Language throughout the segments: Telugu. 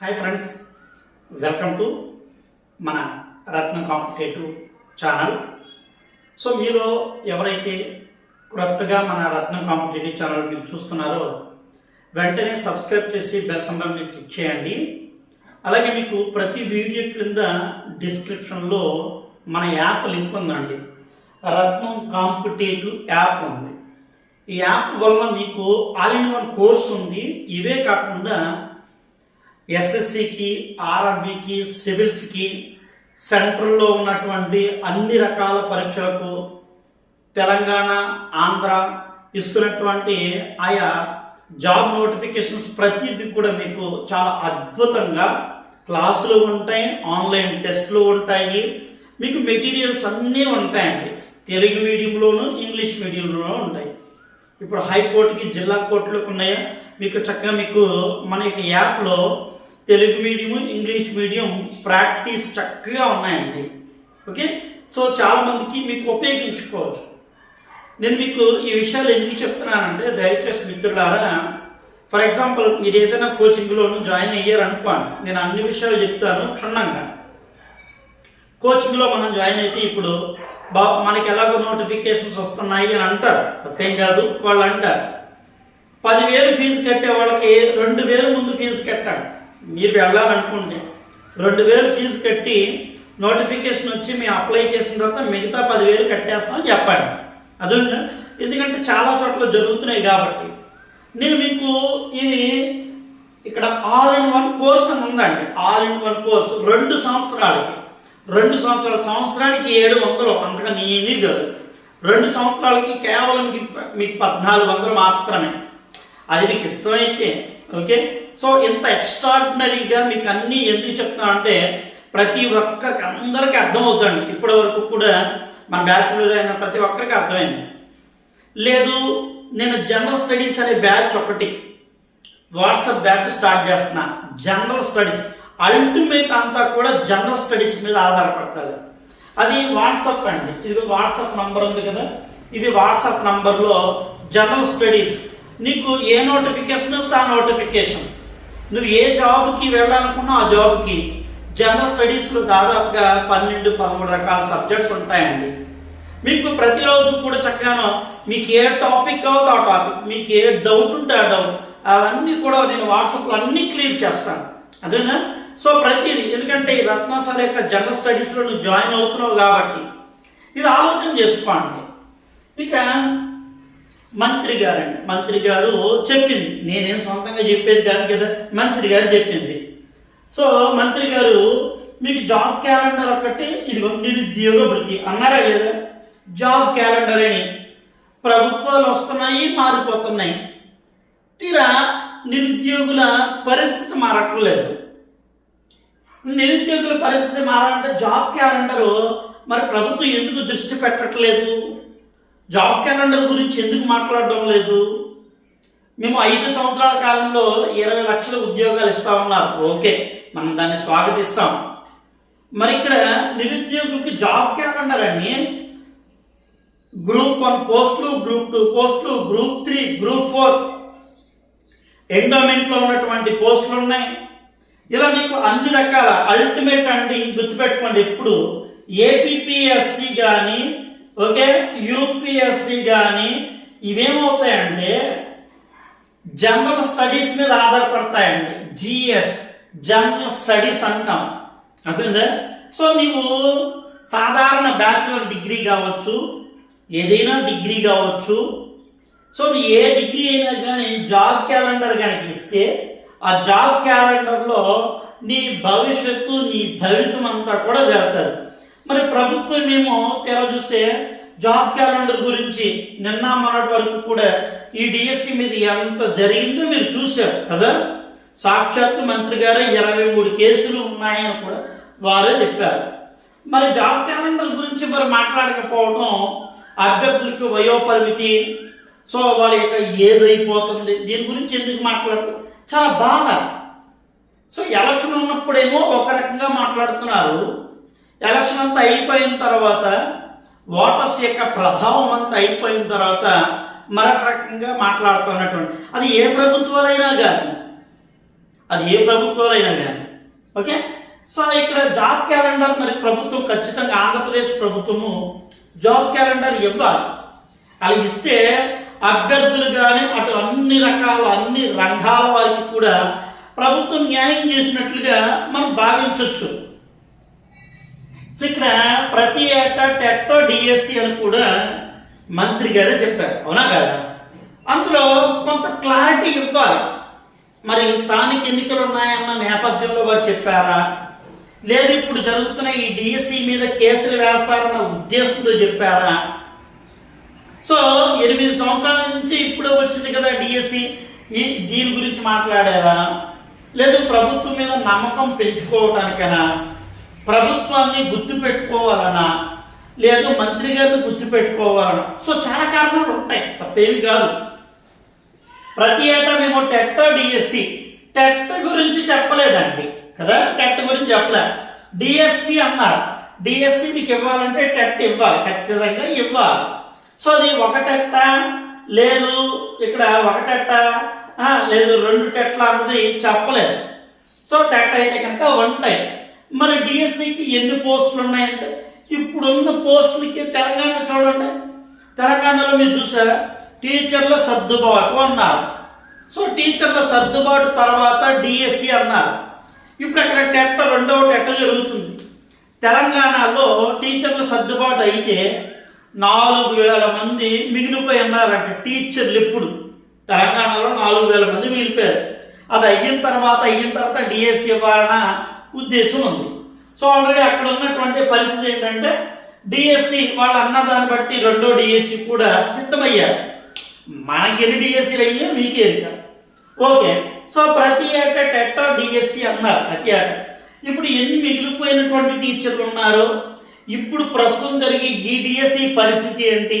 హాయ్ ఫ్రెండ్స్ వెల్కమ్ టు మన రత్న కాంపిటేటివ్ ఛానల్ సో మీలో ఎవరైతే క్రొత్తగా మన రత్న కాంపిటేటివ్ ఛానల్ మీరు చూస్తున్నారో వెంటనే సబ్స్క్రైబ్ చేసి బెల్ సంబంధం మీరు క్లిక్ చేయండి. అలాగే మీకు ప్రతి వీడియో క్రింద డిస్క్రిప్షన్లో మన యాప్ లింక్ ఉందండి. రత్నం కాంపిటేటివ్ యాప్ ఉంది. ఈ యాప్ వల్ల మీకు ఆల్ ఇన్ వన్ కోర్స్ ఉంది. ఇవే కాకుండా ఎస్ఎస్సికి ఆర్ఆర్బికి సివిల్స్కి సెంట్రల్లో ఉన్నటువంటి అన్ని రకాల పరీక్షలకు తెలంగాణ ఆంధ్ర ఇస్తున్నటువంటి ఆయా జాబ్ నోటిఫికేషన్స్ ప్రతిదీ కూడా మీకు చాలా అద్భుతంగా క్లాసులు ఉంటాయి ఆన్లైన్ టెస్ట్లు ఉంటాయి. మీకు మెటీరియల్స్ అన్నీ ఉంటాయండి. తెలుగు మీడియంలోను ఇంగ్లీష్ మీడియంలోనూ ఉంటాయి. ఇప్పుడు హైకోర్టుకి జిల్లా కోర్టులకు ఉన్నాయా. మీకు చక్కగా మీకు మన యొక్క యాప్లో Telugu medium English medium practice చక్కగా ఉన్నాయండి. ఓకే? సో చాలామందికి మీకు ఉపయోగించుకోవచ్చు. నేను మీకు ఈ విషయాలు ఎందుకు చెప్తున్నానంటే దయచేసి మిత్రులారా ఫర్ ఎగ్జాంపుల్ మీరు ఏదైనా కోచింగ్లోను జాయిన్ అయ్యారనుకోండి నేను అన్ని విషయాలు చెప్తాను క్షుణ్ణంగా. కోచింగ్లో మనం జాయిన్ అయితే ఇప్పుడు బా మనకి ఎలాగో నోటిఫికేషన్స్ వస్తున్నాయి అని అంటారు. తప్పేం కాదు వాళ్ళు అంటారు. పదివేలు ఫీజు కట్టే వాళ్ళకి రెండు వేలు ముందు ఫీజు కట్టాలి. మీరు వెళ్ళాలనుకుంటే రెండు వేలు ఫీజు కట్టి నోటిఫికేషన్ వచ్చి మేము అప్లై చేసిన తర్వాత మిగతా పదివేలు కట్టేస్తామని చెప్పండి. అది ఎందుకంటే చాలా చోట్ల జరుగుతున్నాయి కాబట్టి. నేను మీకు ఇది ఇక్కడ ఆల్ ఇన్ వన్ కోర్స్ అని ఉందండి. ఆల్ ఇన్ వన్ కోర్స్ రెండు సంవత్సరాలకి. రెండు సంవత్సరాల సంవత్సరానికి ఏడు వందలు అంతకన్నా ఏమీ కాదు. రెండు సంవత్సరాలకి కేవలం మీకు- మీకు పద్నాలుగు వందలు మాత్రమే. అది మీకు ఇష్టమైతే ఓకే? సో ఇంత ఎక్స్ట్రాడినరీగా మీకు అన్నీ ఎందుకు చెప్తున్నా అంటే ప్రతి ఒక్కరికి అందరికీ అర్థమవుతుందండి. ఇప్పటి వరకు కూడా మన బ్యాచ్లో అయిన ప్రతి ఒక్కరికి అర్థమైంది. లేదు నేను జనరల్ స్టడీస్ అనే బ్యాచ్ ఒకటి వాట్సాప్ బ్యాచ్ స్టార్ట్ చేస్తున్నా. జనరల్ స్టడీస్ అల్టిమేట్ అంతా కూడా జనరల్ స్టడీస్ మీద ఆధారపడుతుంది. అది వాట్సాప్ అండి. ఇది వాట్సాప్ నంబర్ ఉంది కదా. ఇది వాట్సాప్ నంబర్లో జనరల్ స్టడీస్ నీకు ఏ నోటిఫికేషన్ వస్తే ఆ నోటిఫికేషన్ నువ్వు ఏ జాబ్కి వెళ్ళాలనుకున్నా ఆ జాబ్కి. జనరల్ స్టడీస్లో దాదాపుగా పన్నెండు పదమూడు రకాల సబ్జెక్ట్స్ ఉంటాయండి. మీకు ప్రతిరోజు కూడా చక్కగానో మీకు ఏ టాపిక్ కావాలో ఆ టాపిక్ మీకు ఏ డౌట్ ఉంటే ఆ డౌట్ అవన్నీ కూడా నేను వాట్సాప్లో అన్నీ క్లియర్ చేస్తాను. అదేనా? సో ప్రతిదీ ఎందుకంటే ఈ రత్న సార్ యొక్క జనరల్ స్టడీస్లో నువ్వు జాయిన్ అవుతున్నావు కాబట్టి ఇది ఆలోచన చేసుకోండి. ఇక మంత్రి గారండి మంత్రి గారు చెప్పింది. నేనేం సొంతంగా చెప్పేది కాదు కదా. మంత్రి గారు చెప్పింది. సో మంత్రి గారు మీకు జాబ్ క్యాలెండర్ ఒకటి ఇది నిరుద్యోగ వృత్తి అన్నారా లేదా? జాబ్ క్యాలెండర్ అని. ప్రభుత్వాలు వస్తున్నాయి మారిపోతున్నాయి. తీరా నిరుద్యోగుల పరిస్థితి మారట్లేదు. నిరుద్యోగుల పరిస్థితి మారాలంటే జాబ్ క్యాలెండర్ మరి ప్రభుత్వం ఎందుకు దృష్టి పెట్టట్లేదు? జాబ్ క్యాలెండర్ గురించి ఎందుకు మాట్లాడడం లేదు? మేము ఐదు సంవత్సరాల కాలంలో ఇరవై లక్షల ఉద్యోగాలు ఇస్తా ఉన్నారు. ఓకే మనం దాన్ని స్వాగతిస్తాం. మరి ఇక్కడ నిరుద్యోగులకి జాబ్ క్యాలెండర్ అని గ్రూప్ వన్ పోస్టులు గ్రూప్ టూ పోస్టులు గ్రూప్ త్రీ గ్రూప్ ఫోర్ ఎండోమెంట్లో ఉన్నటువంటి పోస్టులు ఉన్నాయి. ఇలా మీకు అన్ని రకాల అల్టిమేట్ అంటే గుర్తుపెట్టుకోండి. ఇప్పుడు ఏపీఎస్సి కానీ ఓకే? యూపీఎస్సి కానీ ఇవేమవుతాయంటే జనరల్ స్టడీస్ మీద ఆధారపడతాయండి. జిఎస్ జనరల్ స్టడీస్ అంటాం. అర్థమైందా? సో నీవు సాధారణ బ్యాచులర్ డిగ్రీ కావచ్చు ఏదైనా డిగ్రీ కావచ్చు సో నీ ఏ డిగ్రీ అయినా కానీ జాబ్ క్యాలెండర్ కనుక ఇస్తే ఆ జాబ్ క్యాలెండర్లో నీ భవిష్యత్తు నీ భవితం అంతా కూడా జరుగుతుంది. మరి ప్రభుత్వం ఏమో తెర చూస్తే జాబ్ క్యాలెండర్ గురించి నిన్న మొన్నటి వరకు కూడా ఈ డిఎస్సి మీద ఎంత జరిగిందో మీరు చూశారు కదా? సాక్షాత్తు మంత్రి గారు ఇరవై మూడు కేసులు ఉన్నాయని కూడా వారే చెప్పారు. మరి జాబ్ క్యాలెండర్ గురించి మరి మాట్లాడకపోవడం అభ్యర్థులకు వయోపరిమితి సో వాళ్ళ యొక్క ఏజ్ అయిపోతుంది. దీని గురించి ఎందుకు మాట్లాడతారు చాలా బాధ. సో ఎలక్షన్ ఉన్నప్పుడేమో ఒక రకంగా మాట్లాడుతున్నారు. ఎలక్షన్ అంతా అయిపోయిన తర్వాత ఓటర్స్ యొక్క ప్రభావం అంతా అయిపోయిన తర్వాత మరొక రకంగా మాట్లాడుతున్నటువంటి అది ఏ ప్రభుత్వాలైనా కానీ అది ఏ ప్రభుత్వాలైనా అయినా కానీ ఓకే? సో ఇక్కడ జాబ్ క్యాలెండర్ మరి ప్రభుత్వం ఖచ్చితంగా ఆంధ్రప్రదేశ్ ప్రభుత్వము జాబ్ క్యాలెండర్ ఇవ్వాలి. అలా ఇస్తే అభ్యర్థులు కానీ అటు అన్ని రకాల అన్ని రంగాల వారికి కూడా ప్రభుత్వం న్యాయం చేసినట్లుగా మనం భావించవచ్చు సో ఇక్కడ ప్రతి ఏటా టెట్టో డిఎస్సి అని కూడా మంత్రి గారే చెప్పారు. అవునా కదా? అందులో కొంత క్లారిటీ ఇవ్వాలి. మరి స్థానిక ఎన్నికలు ఉన్నాయన్న నేపథ్యంలో వారు చెప్పారా? లేదు ఇప్పుడు జరుగుతున్న ఈ డిఎస్సి మీద కేసులు వేస్తారన్న ఉద్దేశంతో చెప్పారా? సో ఎనిమిది సంవత్సరాల నుంచి ఇప్పుడే వచ్చింది కదా డిఎస్సి ఈ దీని గురించి మాట్లాడారా? లేదు ప్రభుత్వం మీద నమ్మకం పెంచుకోవటానికైనా? ప్రభుత్వాన్ని గుర్తు పెట్టుకోవాలన్నా లేదు మంత్రి గారిని గుర్తు పెట్టుకోవాలన్నా సో చాలా కారణాలు ఉంటాయి. తప్పేమి కాదు. ప్రతి ఏటా మేము టెట్ డిఎస్సి. టెట్ గురించి చెప్పలేదండి. కదా? టెట్ గురించి చెప్పలే. డిఎస్సి అన్నారు. డిఎస్సి మీకు ఇవ్వాలంటే టెట్ ఇవ్వాలి. ఖచ్చితంగా ఇవ్వాలి. సో అది ఒక టెట్ట? లేదు. ఇక్కడ ఒక టెట్ట? లేదు. రెండు టెట్ల అన్నది చెప్పలేదు. సో టెట్ అయితే కనుక ఉంటాయి మరి డిఎస్సికి ఎన్ని పోస్టులు ఉన్నాయంటే ఇప్పుడున్న పోస్టులకి తెలంగాణ చూడండి. తెలంగాణలో మీరు చూసారా? టీచర్ల సర్దుబాటు అన్నారు. సో టీచర్ల సర్దుబాటు తర్వాత డిఎస్సి అన్నారు. ఇప్పుడు అక్కడ టెట్ రెండవ టెట్ జరుగుతుంది. తెలంగాణలో టీచర్ల సర్దుబాటు అయితే నాలుగు వేల మంది మిగిలిపోయి ఉన్నారంట టీచర్లు ఇప్పుడు. తెలంగాణలో నాలుగు వేల మంది మిగిలిపోయారు. అది అయిన తర్వాత అయిన తర్వాత డిఎస్సి వలన ఉద్దేశం ఉంది. సో ఆల్రెడీ అక్కడ ఉన్నటువంటి పరిస్థితి ఏంటంటే డిఎస్సి వాళ్ళు అన్నదాన్ని బట్టి రెండో డిఎస్సి కూడా సిద్ధమయ్యారు. మనకి ఎన్ని డిఎస్సీలు అయ్యా మీకే ఎరిక ఓకే సో ప్రతి ఏట టెట్టా డిఎస్సి అన్నారు ప్రతి ఏట. ఇప్పుడు ఎన్ని మిగిలిపోయినటువంటి టీచర్లు ఉన్నారు ఇప్పుడు ప్రస్తుతం జరిగే ఈ డిఎస్సి పరిస్థితి ఏంటి?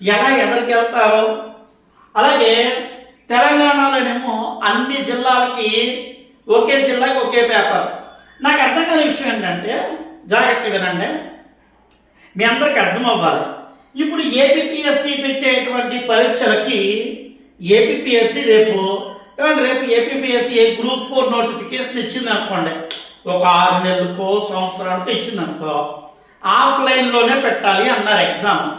ఎలా ఎదరికి అలాగే తెలంగాణలోనేమో అన్ని జిల్లాలకి ఒకే జిల్లాకి ఒకే పేపర్. నాకు అర్థం కాని విషయం ఏంటంటే జాగ్రత్తగా వినండి. మీ అందరికి అర్థం అవ్వాలి. ఇప్పుడు ఏపీఎస్సి పెట్టేటువంటి పరీక్షలకి ఏపీఎస్సి రేపు ఏమంటే రేపు ఏపీఎస్సి ఏ గ్రూప్ ఫోర్ నోటిఫికేషన్ ఇచ్చింది అనుకోండి. ఒక ఆరు నెలలకో సంవత్సరానికో ఇచ్చింది అనుకో ఆఫ్లైన్లోనే పెట్టాలి అన్నారు ఎగ్జామ్.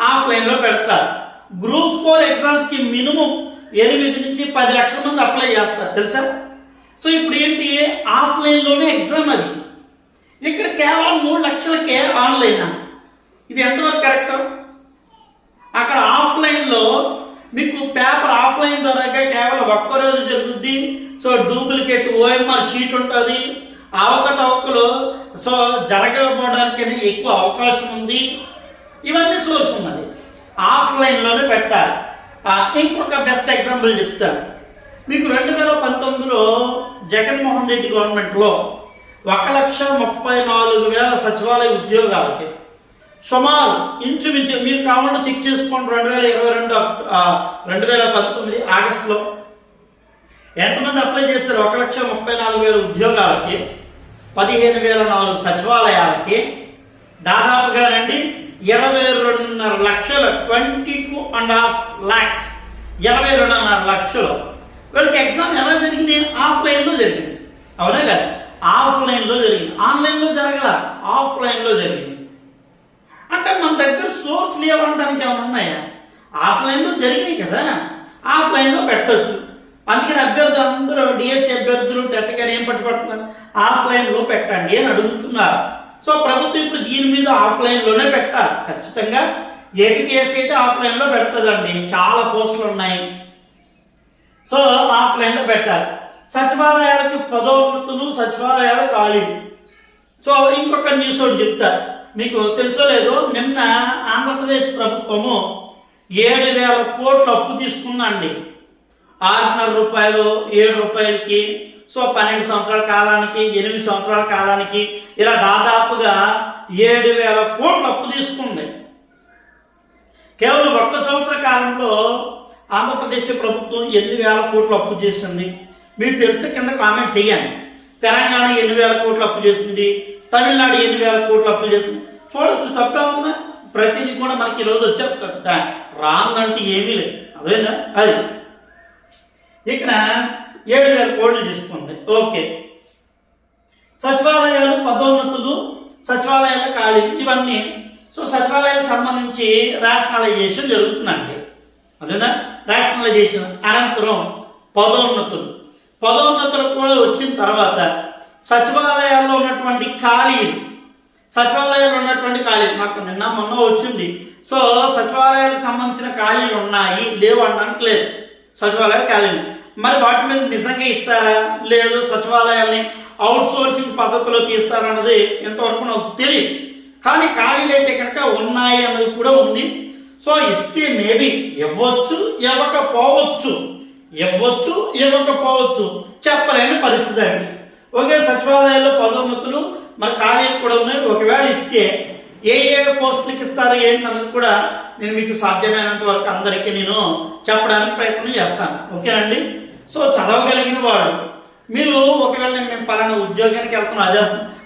ఆఫ్లైన్లో పెడతారు. గ్రూప్ ఫోర్ ఎగ్జామ్స్కి మినిమం ఎనిమిది నుంచి పది లక్షల మంది అప్లై చేస్తారు. తెలుసా? సో ఇప్పుడు ఏంటి? ఆఫ్లైన్లోనే ఎగ్జామ్ అది. ఇక్కడ కేవలం మూడు లక్షలకే ఆన్లైన్. ఇది ఎంతవరకు కరెక్ట్? అక్కడ ఆఫ్లైన్లో మీకు పేపర్ ఆఫ్లైన్ ద్వారా కేవలం ఒక్కరోజు జరుగుద్ది. సో డూప్లికేట్ ఓఎంఆర్ షీట్ ఉంటుంది. అవకతవకలు సో జరగకపోవడానికి ఎక్కువ అవకాశం ఉంది. ఇవన్నీ సోర్స్ ఉన్నది. ఆఫ్లైన్లోనే పెట్టాలి. ఇంకొక బెస్ట్ ఎగ్జాంపుల్ చెప్తాను. మీకు రెండు వేల పంతొమ్మిదిలో జగన్మోహన్ రెడ్డి గవర్నమెంట్లో ఒక లక్ష ముప్పై నాలుగు వేల సచివాలయ ఉద్యోగాలకి సుమారు ఇంచుమించు మీరు కావాలంటే చెక్ చేసుకోండి రెండు వేల ఇరవై రెండు రెండు వేల పంతొమ్మిది ఆగస్టులో. ఎంతమంది అప్లై చేస్తారు? ఒక లక్ష ముప్పై నాలుగు వేల ఉద్యోగాలకి పదిహేను వేల నాలుగు సచివాలయాలకి. దాదాపుగా రండి ఇరవై రెండున్నర లక్షల twenty two and half lakhs ఇరవై రెండున్నర లక్షలు. వీళ్ళకి ఎగ్జామ్ ఎలా జరిగింది? ఆఫ్లైన్లో జరిగింది. అవునా కదా? ఆఫ్లైన్లో జరిగింది. ఆన్లైన్లో జరగల? ఆఫ్లైన్లో జరిగింది. అంటే మన దగ్గర సోర్స్ లేవనడానికి ఏమైనా ఉన్నాయా? ఆఫ్లైన్లో జరిగినాయి కదా. ఆఫ్లైన్లో పెట్టవచ్చు అందుకని అభ్యర్థులు అందరూ డిఎస్సి అభ్యర్థులు టెట్టగారు ఏం పట్టుబడుతున్నారు? ఆఫ్లైన్లో పెట్టండి అని అడుగుతున్నారు. సో ప్రభుత్వం ఇప్పుడు దీని మీద ఆఫ్లైన్లోనే పెట్టాలి. ఖచ్చితంగా ఏపీఎస్సీ అయితే ఆఫ్లైన్లో పెడుతుందండి. చాలా పోస్టులు ఉన్నాయి. సో ఆఫ్లైన్లో పెట్టాలి. సచివాలయాలకు పదోన్నతులు సచివాలయాలు ఖాళీ. సో ఇంకొక న్యూస్ ఒకటి చెప్తా. మీకు తెలుసో లేదో నిన్న ఆంధ్రప్రదేశ్ ప్రభుత్వము ఏడు వేల కోట్లు అప్పు తీసుకుందండి. ఆరున్నర రూపాయలు ఏడు రూపాయలకి సో పన్నెండు సంవత్సరాల కాలానికి ఎనిమిది సంవత్సరాల కాలానికి ఇలా దాదాపుగా ఏడు వేల కోట్లు అప్పు తీసుకుంది. కేవలం ఒక్క సంవత్సర కాలంలో ఆంధ్రప్రదేశ్ ప్రభుత్వం ఎనిమిది వేల కోట్లు అప్పు చేసింది. మీకు తెలిస్తే కింద కామెంట్ చేయండి. తెలంగాణ ఎనిమిది వేల కోట్లు అప్పు చేస్తుంది తమిళనాడు ఎనిమిది వేల కోట్లు అప్పు చేస్తుంది చూడొచ్చు తప్పే ఉందా? ప్రతిదీ కూడా మనకి ఈరోజు వచ్చేస్తుంది. రాంగ్ అంటే ఏమీ లేదు. అదేనా అది. ఇక్కడ ఏడు వేల కోట్లు తీసుకుంది. ఓకే. సచివాలయాలు పదోన్నతులు సచివాలయాల ఖాళీ ఇవన్నీ. సో సచివాలయాలకు సంబంధించి రేషనలైజేషన్ జరుగుతుందండి. అదేనా రేషనలైజేషన్ అనంతరం పదోన్నతులు. పదోన్నతులు కూడా వచ్చిన తర్వాత సచివాలయాల్లో ఉన్నటువంటి ఖాళీలు. సచివాలయాల్లో ఉన్నటువంటి ఖాళీలు. నాకు నిన్న మొన్న వచ్చింది. సో సచివాలయాలకు సంబంధించిన ఖాళీలు ఉన్నాయి. లేవు అనడానికి లేదు సచివాలయాల ఖాళీలు. మరి వాటి మీద నిజంగా ఇస్తారా? లేదు. సచివాలయాల్ని అవుట్ సోర్సింగ్ పద్ధతిలో తీస్తారన్నది ఎంతవరకు నాకు తెలియదు. కానీ ఖాళీలు అయితే కనుక ఉన్నాయి అన్నది కూడా ఉంది. సో ఇస్తే మేబీ ఇవ్వచ్చు ఇవ్వకపోవచ్చు. ఇవ్వచ్చు ఇవ్వకపోవచ్చు. చెప్పలేని పరిస్థితి అండి. ఒకే సచివాలయాల్లో పదోన్నతులు మరి ఖాళీలు కూడా ఉన్నాయి. ఒకవేళ ఇస్తే ఏ ఏ పోస్టులకు ఇస్తారు ఏంటి అన్నది కూడా నేను మీకు సాధ్యమైనంత వరకు అందరికీ నేను చెప్పడానికి ప్రయత్నం చేస్తాను. ఓకేనండి సో చదవగలిగిన వాడు మీరు ఒకవేళ నేను మేము పలానా ఉద్యోగానికి వెళ్తున్నాం అదే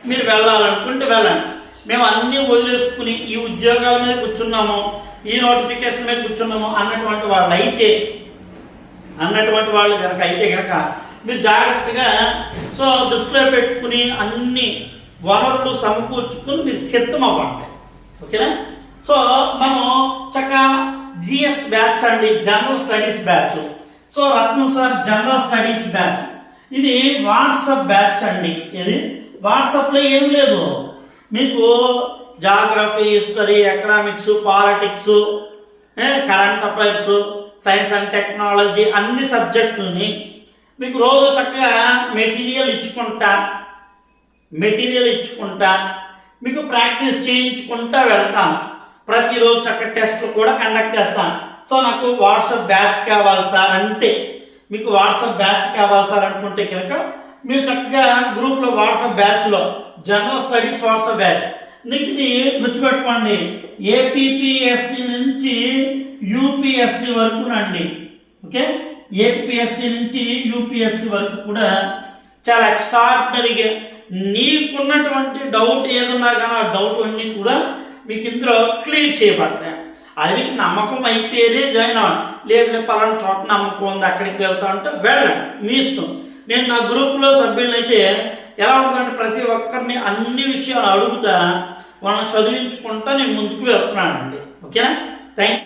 మీరు వెళ్ళాలనుకుంటే వెళ్ళండి. మేము అన్నీ వదిలేసుకుని ఈ ఉద్యోగాల మీద కూర్చున్నాము. ఈ నోటిఫికేషన్ మీద కూర్చున్నాము అన్నటువంటి వాళ్ళు అయితే అన్నటువంటి వాళ్ళు కనుక అయితే కనుక మీరు జాగ్రత్తగా సో దృష్టిలో పెట్టుకుని అన్ని వనరులు సమకూర్చుకుని మీరు సిద్ధం అవ్వండి ఓకేనా? సో మనం చక్కగా జిఎస్ బ్యాచ్ అండి general studies batch. So Ratnam sir general studies batch. ఇది వాట్సాప్ బ్యాచ్ అండి. ఇది వాట్సాప్లో ఏం లేదు. మీకు geography history economics politics current affairs science and technology అన్ని సబ్జెక్టులని మీకు రోజు చక్కగా మెటీరియల్ ఇచ్చుకుంటా మెటీరియల్ ఇచ్చుకుంటా మీకు ప్రాక్టీస్ చేయించుకుంటా వెళ్తాను ప్రతిరోజు చక్కగా టెస్ట్లు కూడా కండక్ట్ చేస్తాను సో నాకు వాట్సాప్ బ్యాచ్ కావాలి సార్ అంటే మీకు వాట్సాప్ బ్యాచ్ కావాలి సార్ అనుకుంటే కనుక మీరు చక్కగా గ్రూప్లో వాట్సాప్ బ్యాచ్లో జనరల్ స్టడీస్ వాట్సాప్ బ్యాచ్ నీకు ఇది గుర్తుపెట్టుకోండి. ఏపీపీఎస్సి నుంచి యూపీఎస్సి వరకు రండి. ఓకే? ఏపీఎస్సి నుంచి యూపీఎస్సి వరకు కూడా చాలా ఎక్స్ట్రాడినరీగా నీకున్నటువంటి డౌట్ ఏదన్నా కానీ ఆ డౌట్ అన్నీ కూడా మీకు ఇందులో క్లియర్ చేయబడతాయి. అది మీకు నమ్మకం అయితేనే జాయిన్ అవ్వండి లేదు పలానా చోట నమ్మకం ఉంది అక్కడికి వెళ్తా అంటే వెళ్ళండి. మీ ఇష్టం. నేను నా గ్రూప్లో సభ్యులైతే ఎలా ఉందంటే ప్రతి ఒక్కరిని అన్ని విషయాలు అడుగుతా వాళ్ళని చదివించుకుంటా నేను ముందుకు వెళ్తున్నానండి. ఓకేనా? థ్యాంక్